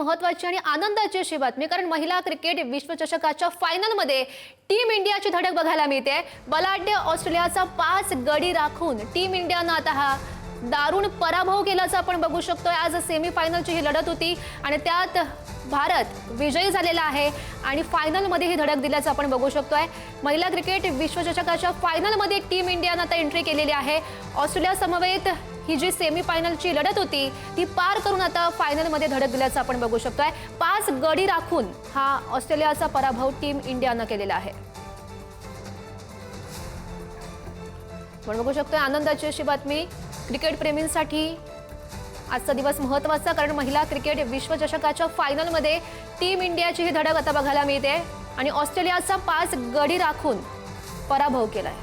महत्वाची आणि आनंदाची अशी बातमी कारण महिला क्रिकेट विश्वचषकाच्या फायनलमध्ये टीम इंडियाची धडक बघायला मिळते. बलाढ्य ऑस्ट्रेलियाचा पाच गडी राखून टीम इंडियानं आता हा दारुण पराभव केल्याचं आपण बघू शकतो आज सेमीफायनलची ही लढत होती आणि त्यात भारत विजयी झालेला आहे आणि फायनलमध्ये ही धडक दिल्याचं आपण बघू शकतोय. महिला क्रिकेट विश्वचषकाच्या फायनलमध्ये टीम इंडियानं आता एंट्री केलेली आहे. ऑस्ट्रेलिया समवेत ही जी सेमीफायनलची लढत होती ती पार करून आता फायनलमध्ये धडक दिल्याचं आपण बघू शकतोय. पाच गडी राखून हा ऑस्ट्रेलियाचा पराभव टीम इंडियानं केलेला आहे. आपण बघू शकतोय आनंदाची अशी बातमी. क्रिकेट प्रेमींसाठी आजचा दिवस महत्त्वाचा कारण महिला क्रिकेट विश्वचषकाच्या फायनलमध्ये टीम इंडियाची ही धडक आता बघायला मिळते आणि ऑस्ट्रेलियाचा पाच गडी राखून पराभव केलाय.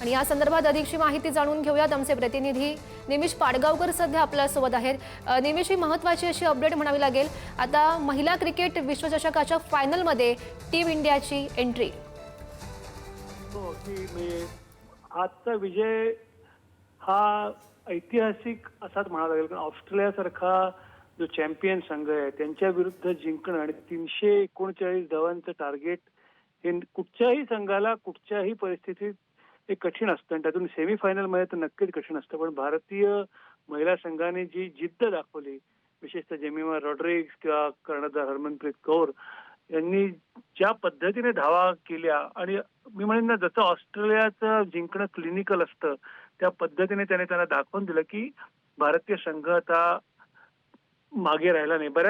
आणि या संदर्भात अधिकची माहिती जाणून घेऊयात. आमचे प्रतिनिधी निमिष पाडगावकर सध्या आपल्यासोबत आहेत. निमिष ही महत्वाची अशी अपडेट म्हणावी लागेल. आता महिला क्रिकेट विश्वचषकाच्या फायनलमध्ये टीम इंडियाची एंट्री. हो, आजचा विजय हा ऐतिहासिक असाच म्हणावा लागेल. कारण ऑस्ट्रेलियासारखा जो चॅम्पियन संघ आहे त्यांच्या विरुद्ध जिंकणं आणि तीनशे एकोणचाळीस धावांचं टार्गेट हे कुठच्याही संघाला कुठच्याही परिस्थितीत हे कठीण असतं. आणि त्यातून सेमीफायनलमध्ये तर नक्कीच कठीण असतं. पण भारतीय महिला संघाने जी जिद्द दाखवली विशेषतः जेमिमा रॉड्रिग्स किंवा कर्णधार हरमनप्रीत कौर यांनी ज्या पद्धतीने धावा केल्या आणि मी म्हणेन ना जसं ऑस्ट्रेलियाचं जिंकणं क्लिनिकल असतं त्या पद्धतीने त्याने त्यांना दाखवून दिलं की भारतीय संघ आता मागे राहिला नाही. बऱ्याच